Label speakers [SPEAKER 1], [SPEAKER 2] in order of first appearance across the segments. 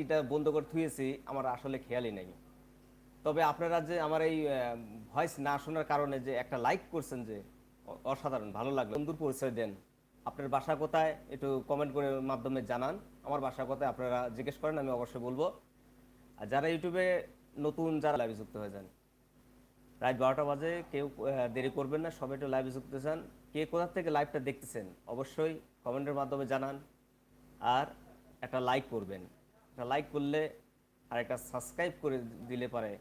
[SPEAKER 1] এটা বন্ধ করে থুয়েছি, আমার আসলে খেয়ালই নেই। তবে আপনারা যে আমার এই ভয়েস না শোনার কারণে যে একটা লাইক করছেন যে অসাধারণ, ভালো লাগল। বন্ধুর পরিচয় দেন। আপনার বাসা কোথায়? একটু কমেন্ট করে মাধ্যমে জানান। আমার বাসা কোথায়? আপনারা জিজ্ঞেস করেন, আমি অবশ্যই বলব। আর যারা ইউটিউবে নতুন, যারা লাইভে যুক্ত হয়ে যান, রাত বারোটা বাজে, কেউ দেরি করবেন না, সবাই একটু লাইভে যুক্ত যান। কে কোথা থেকে লাইভটা দেখতেছেন? অবশ্যই কমেন্টের মাধ্যমে জানান। আর একটা লাইক করবেন। একটা লাইক করলে আর একটা সাবস্ক্রাইব করে দিলে পারে।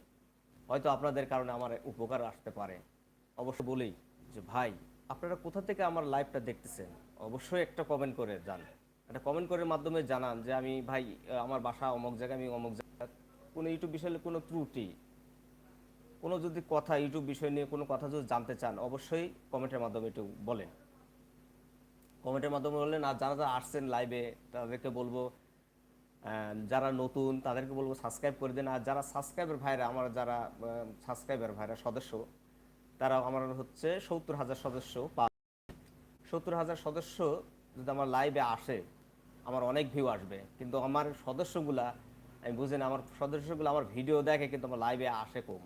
[SPEAKER 1] হয়তো আপনাদের কারণে আমার উপকার আসতে পারে। অবশ্য বলি যে, ভাই, আপনারা কোথা থেকে আমার লাইভটা দেখতেছেন? অবশ্যই একটা কমেন্ট করে যান। একটা কমেন্ট করার মাধ্যমে জানান যে, আমি ভাই, আমার বাসা অমুক জায়গায়, আমি অমুক জায়গায়। কোনো ইউটিউব বিষয়ে কোনো ত্রুটি? কোনো যদি কথা ইউটিউব বিষয় নিয়ে কোনো কথা যদি জানতে চান, অবশ্যই কমেন্টের মাধ্যমে একটু বলেন। কমেন্টের মাধ্যমে বললেন আর যারা যারা আসছেন লাইভে তাদেরকে বলব যারা নতুন, তাদেরকে বলব সাবস্ক্রাইব করে দিন। আর যারা সাবস্ক্রাইবার ভাইরা, আমার যারা সাবস্ক্রাইবার ভাইরা, সদস্য তারা আমার হচ্ছে সত্তর হাজার সদস্য পা সত্তর হাজার সদস্য যদি আমার লাইভে আসে, আমার অনেক ভিউ আসবে। কিন্তু আমার সদস্যগুলা, আমি বুঝি না, আমার সদস্যগুলো আমার ভিডিও দেখে কিন্তু আমার লাইভে আসে কম।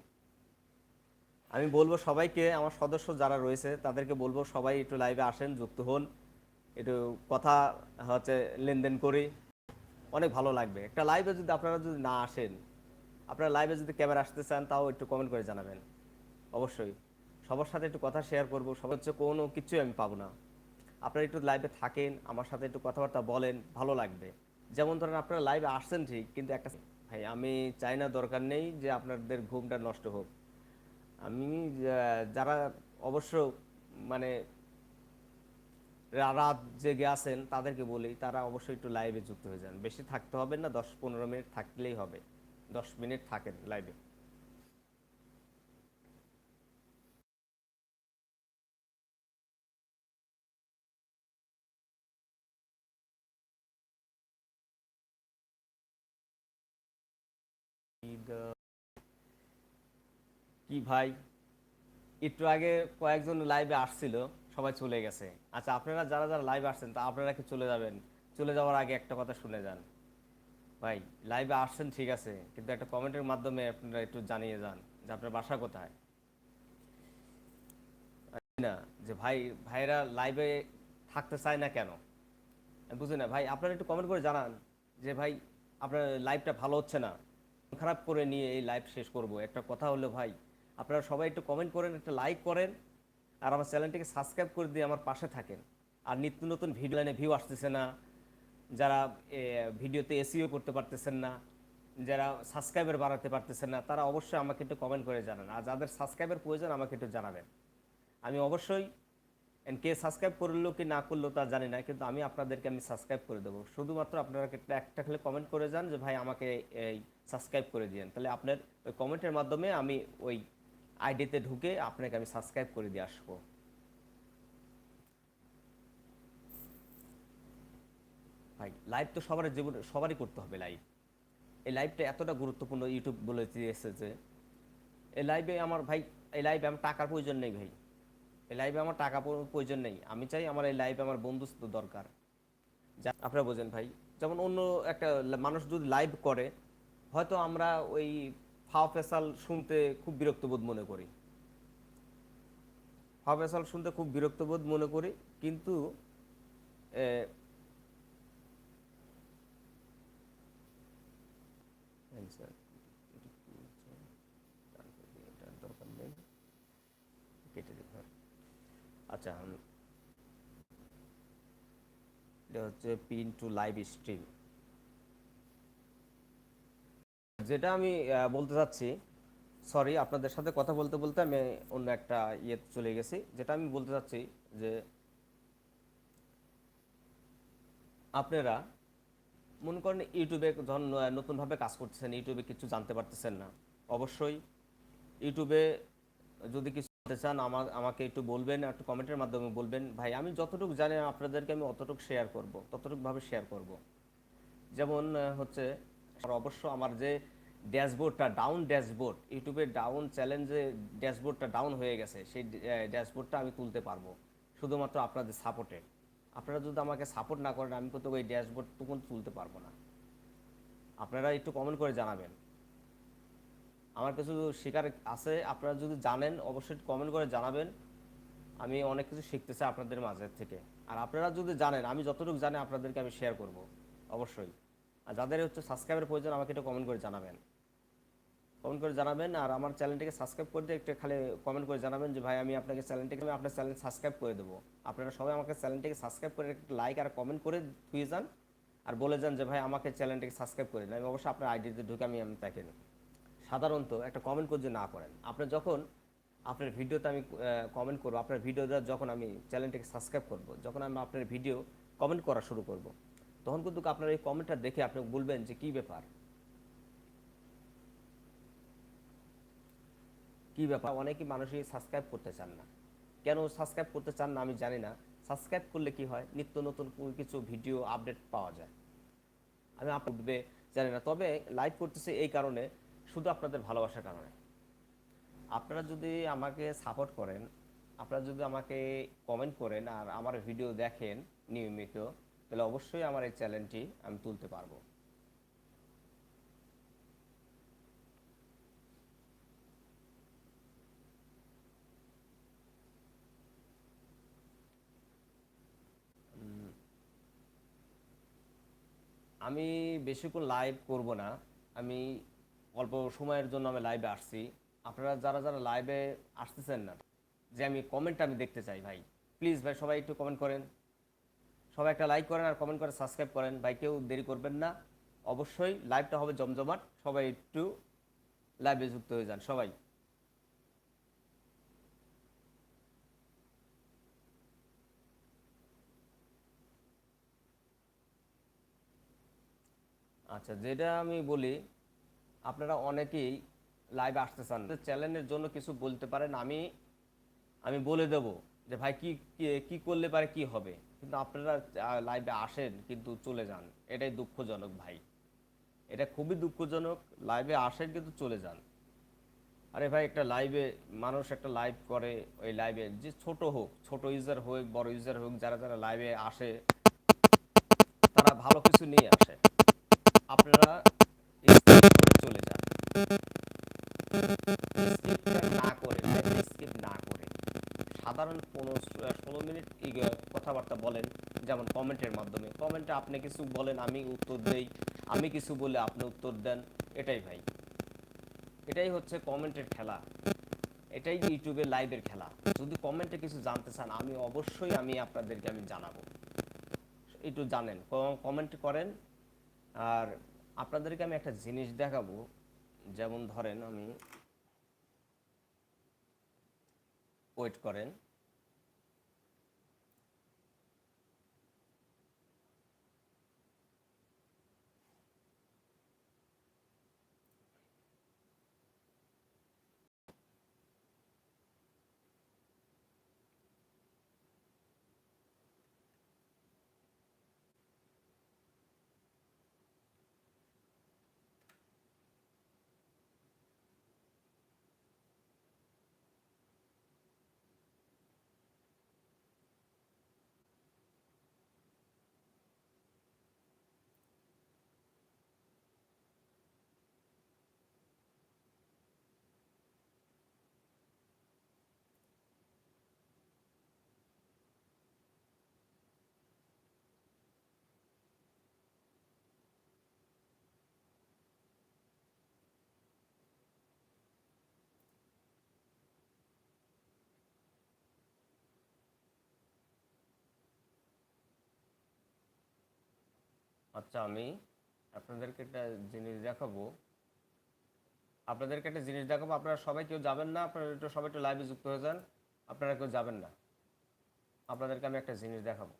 [SPEAKER 1] আমি বলব সবাইকে, আমার সদস্য যারা রয়েছে, তাদেরকে বলব সবাই একটু লাইভে আসেন, যুক্ত হন। একটু কথা হচ্ছে, লেনদেন করি। অনেক ভালো লাগবে। একটা লাইভে যদি আপনারা যদি না আসেন, আপনারা লাইভে যদি ক্যামেরা আসতে চান, তাও একটু কমেন্ট করে জানাবেন। অবশ্যই। সবার সাথে একটু কথা শেয়ার করব। সবার হচ্ছে কোনো কিছুই আমি পাবো না। আপনারা একটু লাইভে থাকেন, আমার সাথে একটু কথাবার্তা বলেন, ভালো লাগবে। যেমন ধরেন আপনারা লাইভে আসছেন ঠিক, কিন্তু একটা ভাই, আমি চাই না দরকার নেই যে আপনাদের ঘুমটা নষ্ট হোক। আমি যারা অবশ্য মানে রাত জেগে আছেন, তাদেরকে বলি, তারা অবশ্যই একটু লাইভে যুক্ত হয়ে যান। বেশি থাকতে হবে না, দশ পনেরো মিনিট থাকলেই হবে। দশ মিনিট থাকেন লাইভে কি ভাই? একটু আগে কয়েকজন লাইভে আসছিল। সবাই চলে গেছে। আচ্ছা আপনারা যারা যারা লাইভে আসছেন, তা আপনারা কি চলে যাবেন? চলে যাওয়ার আগে একটা কথা শুনে যান। ভাই লাইভে আসছেন ঠিক আছে, কিন্তু একটা কমেন্টের মাধ্যমে আপনারা একটু জানিয়ে যান যে আপনার বাসা কোথায়। না, যে ভাই, ভাইরা লাইভে থাকতে চায় না কেন? বুঝি না, ভাই, আপনারা একটু কমেন্ট করে জানান যে ভাই, আপনার লাইভটা ভালো হচ্ছে না। খারাপ করে নিয়ে এই লাইভ শেষ করব। একটা কথা হলো ভাই, আপনারা সবাই একটু কমেন্ট করেন, একটা লাইক করেন আর আমার চ্যানেলটিকে সাবস্ক্রাইব করে দিয়ে আমার পাশে থাকেন। আর নিত্য নতুন ভিডিও লাইনে ভিউ আসতেছে না, যারা ভিডিওতে এসিও করতে পারতেছেন না, যারা সাবস্ক্রাইবার বাড়াতে পারতেছেন না, তারা অবশ্যই আমাকে একটু কমেন্ট করে জানান। আর যাদের সাবস্ক্রাইবের প্রয়োজন আমাকে একটু জানাবেন। আমি অবশ্যই কে সাবস্ক্রাইব করল কি না করল তা জানি না, কিন্তু আমি আপনাদেরকে আমি সাবস্ক্রাইব করে দেবো। শুধুমাত্র আপনারা একটা খালি কমেন্ট করে যান যে, ভাই আমাকে এই সাবস্ক্রাইব করে দিয়েন। তাহলে আপনার ওই কমেন্টের মাধ্যমে আমি ওই আইডিতে ঢুকে আপনাকে আমি সাবস্ক্রাইব করে দিয়ে আসব। ভাই লাইভ তো সবার জীবন, সবারই করতে হবে লাইভ এই লাইভটা এতটা গুরুত্বপূর্ণ ইউটিউব বলে দিয়েছে যে, এই লাইভে আমার, ভাই, এই লাইভে আমার টাকার প্রয়োজন নেই ভাই। এই লাইভে আমার টাকা প্রয়োজন নেই। আমি চাই আমার এই লাইভে আমার বন্ধুত্ব দরকার। যা, আপনারা বোঝেন ভাই, যেমন অন্য একটা মানুষ যদি লাইভ করে, হয়তো আমরা ওই ফাও ফেসাল শুনতে খুব বিরক্ত বোধ মনে করি। ফাও ফেসাল শুনতে খুব বিরক্ত বোধ মনে করি, কিন্তু দিন হ্যাঁ আচ্ছা এটা হচ্ছে পিন টু লাইভ স্ট্রিম। যেটা আমি বলতে চাচ্ছি সরি আপনাদের সাথে কথা বলতে বলতে আমি অন্য একটা ইয়ে চলে গেছি। যেটা আমি বলতে চাচ্ছি যে, আপনারা মনে করেন ইউটিউবে যখন নতুনভাবে কাজ করতেছেন, ইউটিউবে কিছু জানতে পারতেছেন না, অবশ্যই ইউটিউবে যদি কিছু জানতে চান আমার আমাকে একটু বলবেন, একটু কমেন্টের মাধ্যমে বলবেন। ভাই, আমি যতটুকু জানি, আপনাদেরকে আমি অতটুকু শেয়ার করব, ততটুকুভাবে শেয়ার করব। যেমন হচ্ছে আর অবশ্য আমার যে ড্যাশবোর্ডটা ডাউন ড্যাশবোর্ড, ইউটিউবে ডাউন চ্যালেঞ্জে ড্যাশবোর্ডটা ডাউন হয়ে গেছে, সেই ড্যাশবোর্ডটা আমি তুলতে পারব, শুধুমাত্র আপনাদের সাপোর্টে আপনারা যদি আমাকে সাপোর্ট না করেন, আমি কিন্তু ওই ড্যাশবোর্ড তখন তুলতে পারব না। আপনারা একটু কমেন্ট করে জানাবেন। আমার কিছু শেখার আছে, আপনারা যদি জানেন, অবশ্যই কমেন্ট করে জানাবেন। আমি অনেক কিছু শিখতে চাই আপনাদের মাঝে থেকে। আর আপনারা যদি জানেন, আমি যতটুকু জানি, আপনাদেরকে আমি শেয়ার করব, অবশ্যই। আর যাদের হচ্ছে সাবস্ক্রাইবের প্রয়োজন, আমাকে একটু কমেন্ট করে জানাবেন। কমেন্ট করে জানাবেন, আর আমার চ্যানেলটিকে সাবস্ক্রাইব করে দিয়ে একটু খালি কমেন্ট করে জানাবেন যে, ভাই, আমি আপনাকে চ্যানেলটিকে আমি আপনার চ্যানেল সাবস্ক্রাইব করে দেবো। আপনারা সবাই আমাকে চ্যানেলটিকে সাবস্ক্রাইব করে একটু লাইক আর কমেন্ট করে ধুয়ে যান, আর বলে যান যে, ভাই, আমাকে চ্যানেলটিকে সাবস্ক্রাইব করে আমি অবশ্যই আপনার আইডিতে ঢুকে আমি আমি তাকে সাধারণত একটা কমেন্ট করে না করেন, আপনি যখন আপনার ভিডিওতে আমি কমেন্ট করব, আপনার ভিডিওটা যখন আমি চ্যানেলটিকে সাবস্ক্রাইব করব, যখন আমি আপনার ভিডিও কমেন্ট করা শুরু করব তখন কিন্তু আপনার এই কমেন্টটা দেখে আপনি বলবেন যে কি ব্যাপার? কি ব্যাপার? অনেকেই মানুষই সাবস্ক্রাইব করতে চান না। কেন সাবস্ক্রাইব করতে চান না আমি জানি না। সাবস্ক্রাইব করলে কি হয়? নিত্য নতুন কিছু ভিডিও আপডেট পাওয়া যায়। আমি আপলোডবে জানি না। তবে লাইভ করতেছি এই কারণে শুধু আপনাদের ভালোবাসার কারণে। আপনারা যদি আমাকে সাপোর্ট করেন, আপনারা যদি আমাকে কমেন্ট করেন আর আমার ভিডিও দেখেন নিয়মিত তাহলে অবশ্যই আমার এই চ্যানেলটি আমি তুলতে পারব। আমি বেশিক্ষণ লাইভ করব না। আমি অল্প সময়ের জন্য আমি লাইভে আসছি। আপনারা যারা যারা লাইভে আসতেছেন না, যে আমি কমেন্ট আমি দেখতে চাই ভাই প্লিজ ভাই সবাই একটু কমেন্ট করেন। সবাই একটা লাইক করেন আর কমেন্ট করে সাবস্ক্রাইব করেন। ভাই, কেউ দেরি করবেন না। অবশ্যই লাইভটা হবে জমজমাট। সবাই একটু লাইভে যুক্ত হয়ে যান, সবাই। আচ্ছা যেটা আমি বলি, আপনারা অনেকেই লাইভে আসতে চান চ্যানেলের জন্য কিছু বলতে পারেন, আমি আমি বলে দেব যে, ভাই, কি, কি- কি করলে পারে, কি হবে? কিন্তু আপনারা লাইভে আসেন কিন্তু চলে যান। এটাই দুঃখজনক ভাই। এটা খুবই দুঃখজনক। লাইভে আসেন কিন্তু চলে যান। আরে ভাই, একটা লাইভে মানুষ একটা লাইভ করে, ওই লাইভে যে ছোট হোক, ছোট ইউজার হোক, বড় ইউজার হোক, যারা যারা লাইভে আসে, তারা ভালো কিছু নিয়ে আসে। আপনারা কমেন্টের মাধ্যমে। কমেন্টে আপনি কিছু বলেন, আমি উত্তর দেই। আমি কিছু বলে আপনি উত্তর দেন। এটাই ভাই। এটাই হচ্ছে কমেন্টের খেলা। এটাই ইউটিউবের লাইভের খেলা। যদি কমেন্টে কিছু জানতে চান, আমি অবশ্যই আমি আপনাদেরকে আমি জানাব। একটু জানেন কমেন্ট করেন। আর আপনাদেরকে আমি একটা জিনিস দেখাবো। যেমন ধরেন আমি ওয়েট করেন। আচ্ছা আমি আপনাদেরকে একটা জিনিস দেখাবো। আপনাদেরকে একটা জিনিস দেখাবো। আপনারা সবাই কেউ যাবেন না, আপনারা একটু সবাই একটু লাইভে যুক্ত হয়ে যান। আপনারা কেউ যাবেন না। আপনাদেরকে আমি একটা জিনিস দেখাবো।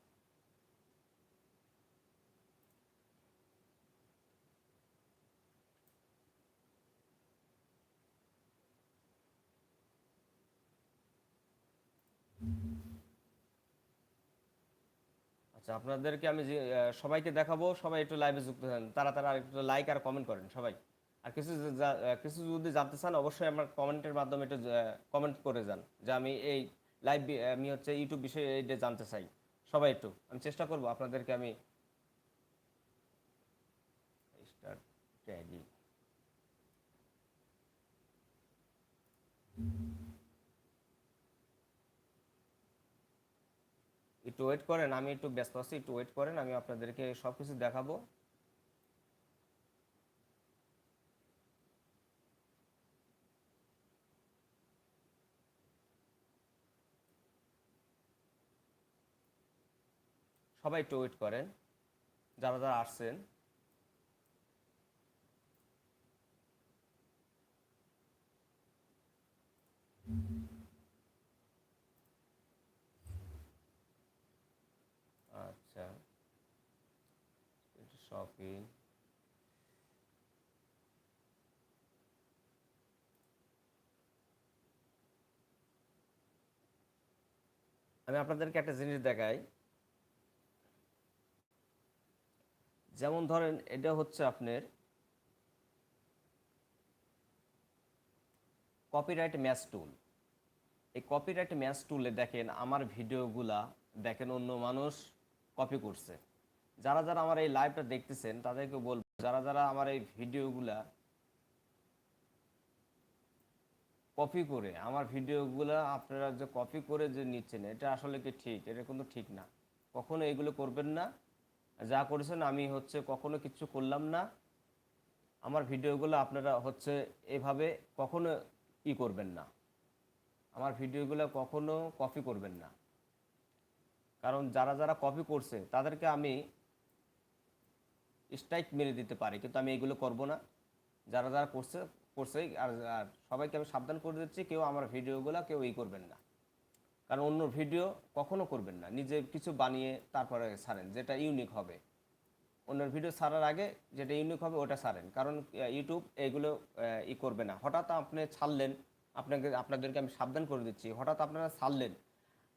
[SPEAKER 1] আচ্ছা আপনাদেরকে আমি সবাইকে দেখাবো, সবাই একটু লাইভে যুক্ত হন। তারা তারা একটু লাইক আর কমেন্ট করেন, সবাই। আর কিছু কিছু যদি জানতে চান, অবশ্যই আমার কমেন্টের মাধ্যমে একটু কমেন্ট করে যান। যে আমি এই লাইভ আমি হচ্ছে ইউটিউব বিষয়ে এইটা জানতে চাই। সবাই একটু, আমি চেষ্টা করব আপনাদেরকে আমি স্টার্ট ট্যাগিং একটু ওয়েট করেন, আমি একটু ব্যস্ত আছি, একটু ওয়েট করেন, আমি আপনাদেরকে সব কিছু দেখাবো। সবাই একটু ওয়েট করেন, যারা যারা আসছেন। আচ্ছা শপিং আমি আপনাদেরকে একটা জিনিস দেখাই। যেমন ধরেন, এটা হচ্ছে আপনার কপিরাইট ম্যাচ টুল এই কপিরাইট ম্যাচ টুলে দেখেন, আমার ভিডিওগুলা দেখেন, অন্য মানুষ কপি করছে। যারা যারা আমার এই লাইভটা দেখতেছেন, তাদেরকে বলব, যারা যারা আমার এই ভিডিওগুলা কপি করে, আমার ভিডিওগুলা আপনারা যে কপি করে যে নিচ্ছেন, এটা আসলে কি ঠিক? এটা কিন্তু ঠিক না। কখনো এগুলো করবেন না। যা করেছেন আমি হচ্ছে কখনো কিছু করলাম না। আমার ভিডিওগুলো আপনারা হচ্ছে এভাবে কখনো ই করবেন না। আমার ভিডিওগুলো কখনো কপি করবেন না। কারণ যারা যারা কপি করছে, তাদেরকে আমি স্ট্রাইক মেরে দিতে পারে, কিন্তু আমি এগুলো করব না। যারা যারা করছে করছে, আর আর সবাইকে আমি সাবধান করে দিচ্ছি, কেউ আমার ভিডিওগুলো কেউ ই করবেন না। কারণ অন্য ভিডিও কখনো করবেন না, নিজে কিছু বানিয়ে তারপরে ছাড়েন, যেটা ইউনিক হবে। অন্যের ভিডিও ছাড়ার আগে যেটা ইউনিক হবে, ওটা ছাড়েন। কারণ ইউটিউব এগুলো ই করবে না। হঠাৎ আপনি ছাড়লেন, আপনাকে, আপনাদেরকে আমি সাবধান করে দিচ্ছি। হঠাৎ আপনারা ছাড়লেন,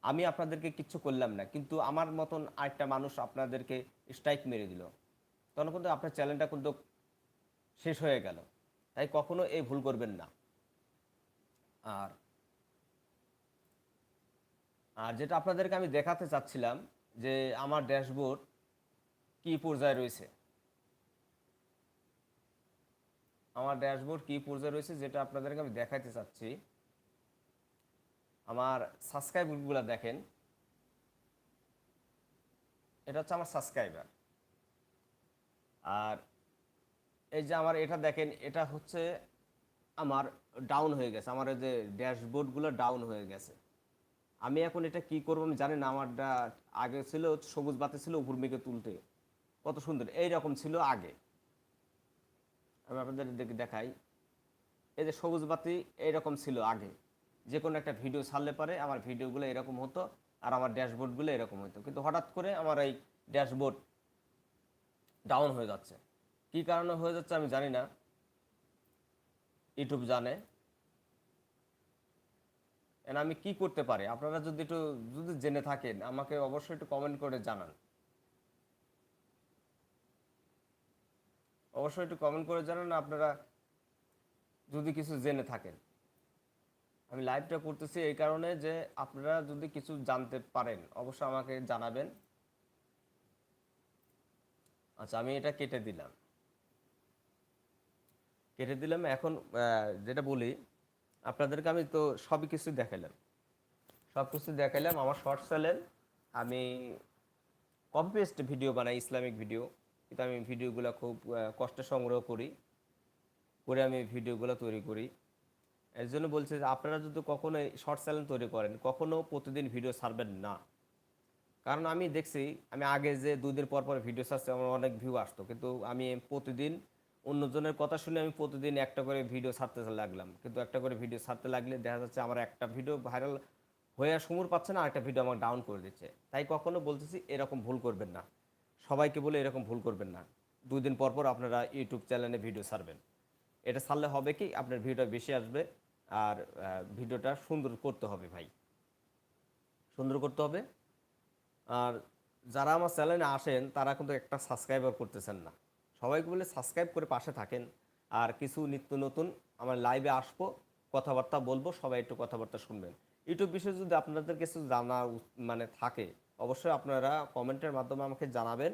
[SPEAKER 1] আমি আপনাদেরকে কিচ্ছু করলাম না, কিন্তু আমার মতন আরেকটা মানুষ আপনাদেরকে স্ট্রাইক মেরে দিল। তখন কিন্তু আপনার চ্যানেলটা কিন্তু শেষ হয়ে গেল। তাই কখনো এই ভুল করবেন না। আর আর যেটা আপনাদেরকে আমি দেখাতে চাচ্ছিলাম যে আমার ড্যাশবোর্ড কি পর্যায়ে রয়েছে। আমার ড্যাশবোর্ড কি পর্যায়ে রয়েছে যেটা আপনাদেরকে আমি দেখাতে চাচ্ছি। আমার সাবস্ক্রাইবগুলো দেখেন। এটা হচ্ছে আমার সাবস্ক্রাইবার আর এই যে আমার এটা দেখেন, এটা হচ্ছে আমার ডাউন হয়ে গেছে। আমার যে ড্যাশবোর্ডগুলো ডাউন হয়ে গেছে। আমি এখন এটা কি করব আমি জানি না, আমারটা আগে ছিল সবুজ বাতি ছিল উপর মেঘে তুলতে। কত সুন্দর এই রকম ছিল আগে। আমি আপনাদের দেখে দেখাই। এই যে সবুজ বাতি, এইরকম ছিল আগে। যে কোনো একটা ভিডিও ছাড়লে পারে, আমার ভিডিওগুলো এরকম হতো আর আমার ড্যাশবোর্ডগুলো এরকম হতো। কিন্তু হঠাৎ করে আমার এই ড্যাশবোর্ড ডাউন হয়ে যাচ্ছে। কি কারণে হয়ে যাচ্ছে আমি জানি না। ইউটিউব জানে। And আমি কি করতে পারি? আপনারা যদি একটু, যদি জেনে থাকেন, আমাকে অবশ্যই একটু কমেন্ট করে জানান। অবশ্যই একটু কমেন্ট করে জানান, আপনারা যদি কিছু জেনে থাকেন। আমি লাইভটা করতেছি এই কারণে যে আপনারা যদি কিছু জানতে পারেন, অবশ্যই আমাকে জানাবেন। আচ্ছা আমি এটা কেটে দিলাম। কেটে দিলাম, এখন যেটা বলি, আপনাদেরকে আমি তো সবই কিছু দেখাইলাম। সব কিছু দেখাইলাম, আমার শর্ট চ্যানেল আমি পেস্ট ভিডিও বানাই, ইসলামিক ভিডিও কিন্তু আমি ভিডিওগুলো খুব কষ্টে সংগ্রহ করি, করে আমি ভিডিওগুলো তৈরি করি। এর জন্য বলছি যে আপনারা যদি কখনো শর্ট চ্যানেল তৈরি করেন, কখনো প্রতিদিন ভিডিও ছাড়বেন না। কারণ আমি দেখছি, আমি আগে যে দুই দিন পর পর ভিডিও ছাড়ছি আমার অনেক ভিউ আসতো। কিন্তু আমি প্রতিদিন অন্যজনের কথা শুনে আমি প্রতিদিন একটা করে ভিডিও ছাড়তে লাগলাম। কিন্তু একটা করে ভিডিও ছাড়তে লাগলে দেখা যাচ্ছে আমার একটা ভিডিও ভাইরাল হয়ে আর পাচ্ছে না, আরেকটা ভিডিও আমার ডাউন করে দিচ্ছে। তাই কখনো বলতেছি, এরকম ভুল করবেন না। সবাইকে বলে এরকম ভুল করবেন না। দুই দিন পর পর আপনারা ইউটিউব চ্যানেলে ভিডিও ছাড়বেন। এটা ছাড়লে হবে কি, আপনার ভিডিওটা বেশি আসবে আর ভিডিওটা সুন্দর করতে হবে ভাই। সুন্দর করতে হবে। আর যারা আমার চ্যানেলে আসেন, তারা কিন্তু একটা সাবস্ক্রাইবার করতেছেন না। সবাইকে বলে সাবস্ক্রাইব করে পাশে থাকেন। আর কিছু নিত্য নতুন আমার লাইভে আসব, কথাবার্তা বলব, সবাই একটু কথাবার্তা শুনবেন। ইউটিউব বিষয়ে যদি আপনাদের কিছু জানা মানে থাকে, অবশ্যই আপনারা কমেন্টের মাধ্যমে আমাকে জানাবেন।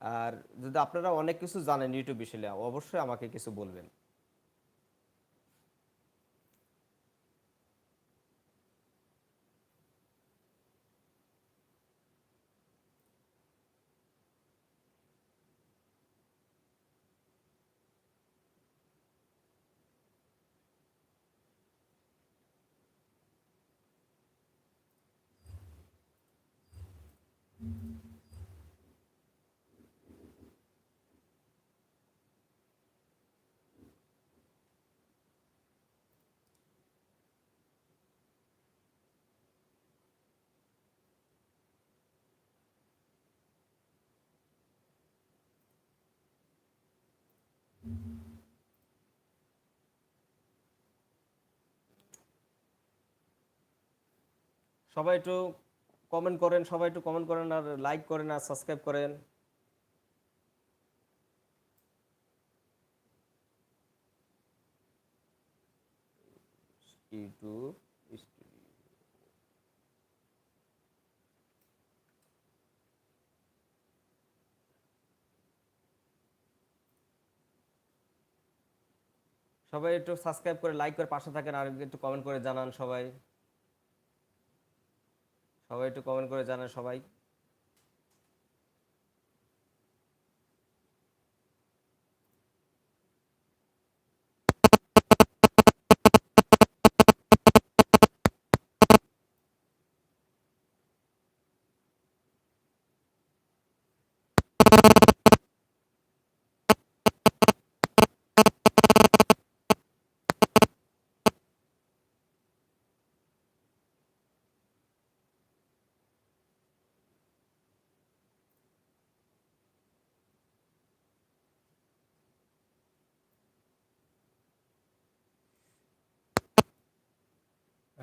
[SPEAKER 1] আর যদি আপনারা অনেক কিছু জানেন ইউটিউব বিষয়ে অবশ্যই আমাকে কিছু বলবেন। সবাই একটু কমেন্ট করেন সবাই একটু কমেন্ট করেন আর লাইক করেন আর সাবস্ক্রাইব করেন। ইউটিউব সবাই একটু সাবস্ক্রাইব করে লাইক করে পাশে থাকেন আর একটু কমেন্ট করে জানান সবাই। সবাই একটু কমেন্ট করে জানান সবাই।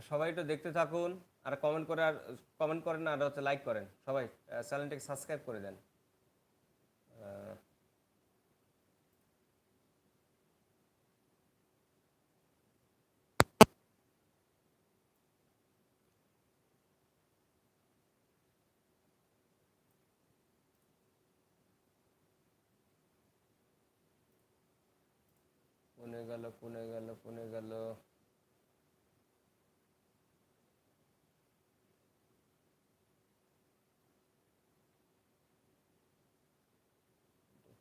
[SPEAKER 1] সবাই একটু দেখতে থাকুন, আর কমেন্ট করে আর কমেন্ট করেন আর হচ্ছে লাইক করেন। সবাই চ্যানেলটাকে সাবস্ক্রাইব করে দেন। কোনে গেল কোনে গেল কোনে গেল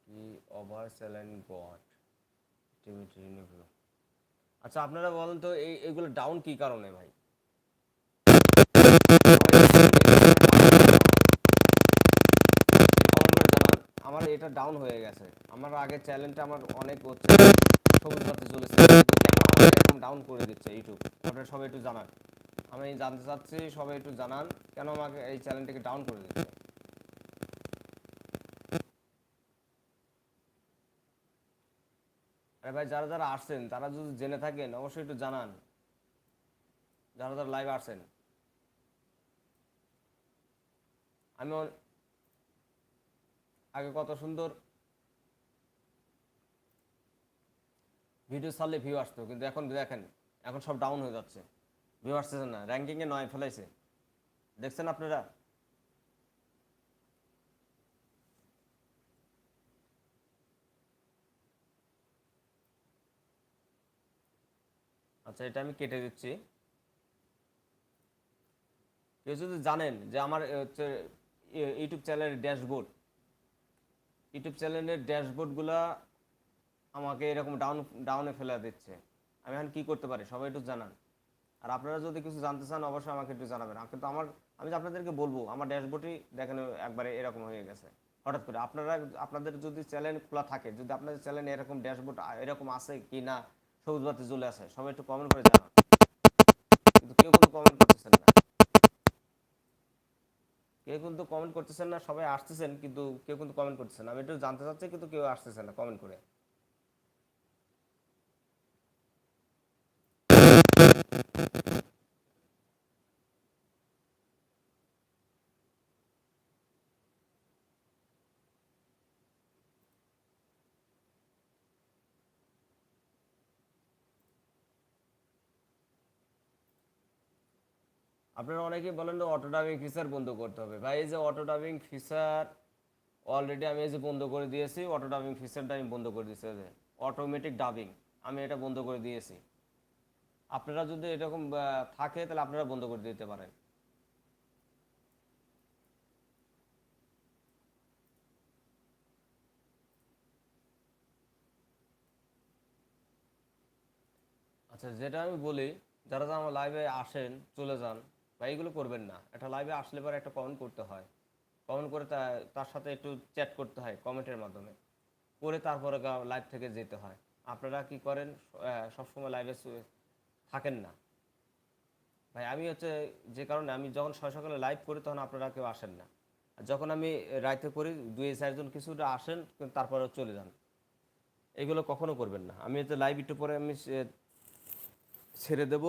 [SPEAKER 1] কি ওভার স্যালাইন গট আচ্ছা আপনারা বলেন তো, এই, এগুলো ডাউন কি কারণে ভাই? আমার এটা ডাউন হয়ে গেছে। আমার আগের চ্যানেলটা আমার অনেক হচ্ছে, সবুজ বাতি চলেছে। এরকম ডাউন করে দিচ্ছে ইউটিউব আপনারা সবাই একটু জানান। আমি জানতে চাচ্ছি, সবাই একটু জানান কেন আমাকে এই চ্যানেলটাকে ডাউন করে দিচ্ছে আরে ভাই, যারা যারা আসছেন, তারা যদি জেনে থাকেন, অবশ্যই একটু জানান। যারা যারা লাইভ আসছেন। আমি আগে কত সুন্দর ভিডিও ছাড়লে ভিউ আসতো, কিন্তু এখন দেখেন, এখন সব ডাউন হয়ে যাচ্ছে। ভিউ আসতেছে না র্যাঙ্কিংয়ে নয় ফেলাইছে। দেখছেন আপনারা? আচ্ছা এটা আমি কেটে দিচ্ছি। কেউ যদি জানেন যে আমার হচ্ছে ইউটিউব চ্যানেলের ড্যাশবোর্ড, ইউটিউব চ্যানেলের ড্যাশবোর্ডগুলা আমাকে এরকম ডাউন ডাউনে ফেলে দিচ্ছে। আমি এখন কি করতে পারি? সবাই একটু জানান। আর আপনারা যদি কিছু জানতে চান, অবশ্যই আমাকে একটু জানাবেন। কিন্তু আমার, আমি আপনাদেরকে বলব, আমার ড্যাশবোর্ডই দেখেন একবারে এরকম হয়ে গেছে। হঠাৎ করে আপনারা, আপনাদের যদি চ্যানেল খোলা থাকে, যদি আপনাদের চ্যানেলে এরকম ড্যাশবোর্ড এরকম আছে কি না সবুজ বাতি জ্বলে আছে, সবাই একটু কমেন্ট করে জানান কিন্তু কেউ কিন্তু কমেন্ট করতেছেন না। কেউ কিন্তু কমেন্ট করতেছেন না, সবাই আসতেছেন, কিন্তু কেউ কিন্তু কমেন্ট করতেছেন না। আমি একটু জানতে চাচ্ছি, কিন্তু কেউ আসতেছে না কমেন্ট করে। আপনারা অনেকেই বলেন যে অটো ডাবিং ফিচার বন্ধ করতে হবে। ভাই, এই যে অটো ডাবিং ফিচার অলরেডি আমি এই যে বন্ধ করে দিয়েছি অটো ডাবিং ফিচারটা আমি বন্ধ করে দিয়েছি। অটোমেটিক ডাবিং আমি এটা বন্ধ করে দিয়েছি। আপনারা যদি এরকম থাকে তাহলে আপনারা বন্ধ করে দিতে পারেন। আচ্ছা যেটা আমি বলি, যারা যারা আমার লাইভে আসেন, চলে যান বা এগুলো করবেন না। একটা লাইভে আসলে পরে একটা কমেন্ট করতে হয়। কমেন্ট করে তার সাথে একটু চ্যাট করতে হয় কমেন্টের মাধ্যমে। করে তারপরে লাইভ থেকে যেতে হয়। আপনারা কি করেন? সবসময় লাইভে থাকেন না। ভাই, আমি হচ্ছে, যে কারণে আমি যখন ছয় সকালে লাইভ করি তখন আপনারা কেউ আসেন না। যখন আমি রাইতে করি, দুই চারজন কিছুটা আসেন তারপরে চলে যান। এগুলো কখনো করবেন না। আমি হচ্ছে লাইভ একটু পরে আমি ছেড়ে দেব।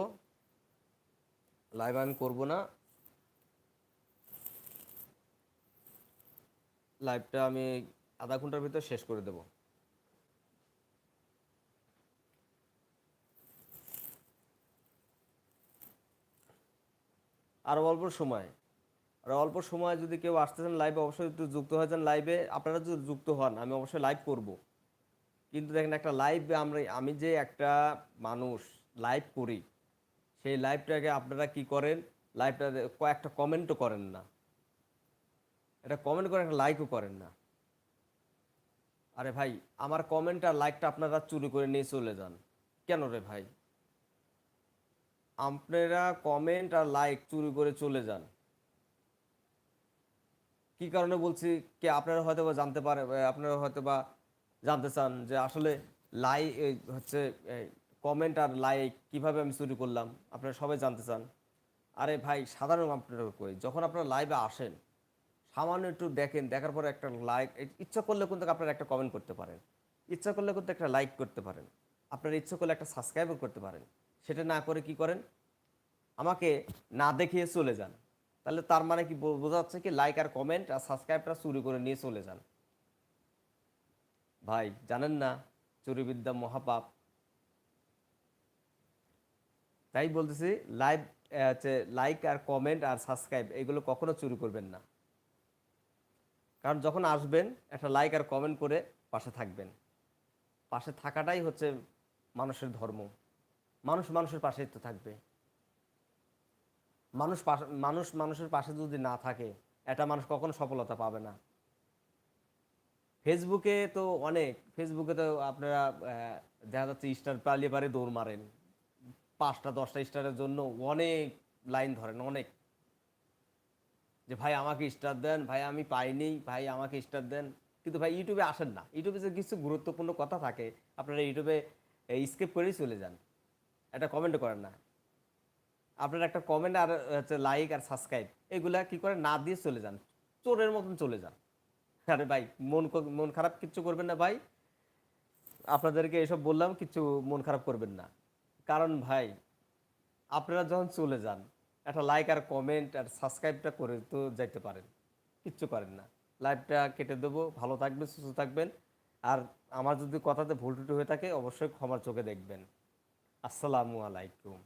[SPEAKER 1] লাইভ আমি করব না। লাইভটা আমি আধা ঘণ্টার ভিতর শেষ করে দেব। আর অল্প সময়। আর অল্প সময় যদি কেউ আসতেছেন লাইভে অবশ্যই একটু যুক্ত হয়ে যান লাইভে আপনারা যদি যুক্ত হন, আমি অবশ্যই লাইভ করব। কিন্তু দেখেন, একটা লাইভে আমরা আমি যে একটা মানুষ লাইভ করি সেই লাইভটাকে আপনারা কি করেন? লাইভটা কয়েকটা কমেন্টও করেন না। এটা কমেন্ট করে একটা লাইকও করেন না। আরে ভাই, আমার কমেন্ট আর লাইকটা আপনারা চুরি করে নিয়ে চলে যান। কেন রে ভাই? আপনারা কমেন্ট আর লাইক চুরি করে চলে যান। কি কারণে বলছি? কি আপনারা হয়তো বা জানতে পারে আপনারা হয়তো বা জানতে চান যে আসলে লাইক হচ্ছে কমেন্ট আর লাইক কীভাবে আমি চুরি করলাম, আপনারা সবাই জানতে চান। আরে ভাই, সাধারণ আপনারা কই? যখন আপনারা লাইভে আসেন, সামান্য একটু দেখেন, দেখার পরে একটা লাইক ইচ্ছা করলে কিন্তু আপনারা একটা কমেন্ট করতে পারেন। ইচ্ছা করলে কিন্তু একটা লাইক করতে পারেন। আপনারা ইচ্ছা করলে একটা সাবস্ক্রাইবও করতে পারেন। সেটা না করে কি করেন? আমাকে না দেখিয়ে চলে যান। তাহলে তার মানে কি বোঝা যাচ্ছে কি লাইক আর কমেন্ট আর সাবস্ক্রাইবটা চুরি করে নিয়ে চলে যান। ভাই, জানেন না, চুরিবিদ্যা মহাপাপ। তাই বলতেছি লাইভ হচ্ছে লাইক আর কমেন্ট আর সাবস্ক্রাইব এগুলো কখনো চুরি করবেন না। কারণ যখন আসবেন, একটা লাইক আর কমেন্ট করে পাশে থাকবেন। পাশে থাকাটাই হচ্ছে মানুষের ধর্ম। মানুষ মানুষের পাশে তো থাকবে। মানুষ মানুষ মানুষের পাশে যদি না থাকে, একটা মানুষ কখনো সফলতা পাবে না। ফেসবুকে তো অনেক ফেসবুকে তো আপনারা দেখা যাচ্ছে স্টার পালিয়ে পারে দৌড় মারেন। পাঁচটা, দশটা স্টারের জন্য অনেক লাইন ধরেন, অনেক। যে ভাই আমাকে স্টার দেন, ভাই আমি পাইনি, ভাই আমাকে স্টার দেন। কিন্তু ভাই ইউটিউবে আসেন না। ইউটিউবে যে কিছু গুরুত্বপূর্ণ কথা থাকে, আপনারা ইউটিউবে স্কিপ করেই চলে যান। একটা কমেন্ট করেন না। আপনার একটা কমেন্ট আর হচ্ছে লাইক আর সাবস্ক্রাইব এগুলা কি করে না দিয়ে চলে যান। চোরের মতন চলে যান। আরে ভাই, মন মন খারাপ কিচ্ছু করবেন না ভাই। আপনাদেরকে এসব বললাম কিছু মন খারাপ করবেন না। কারণ ভাই, আপনারা যখন চলে যান, একটা লাইক আর কমেন্ট আর সাবস্ক্রাইবটা করে তো যাইতে পারেন। কিচ্ছু করেন না। লাইভটা কেটে দেবো। ভালো থাকবেন, সুস্থ থাকবেন। আর আমার যদি কথাতে ভুল টুটু হয়ে থাকে, অবশ্যই ক্ষমার চোখে দেখবেন। আসসালামু আলাইকুম।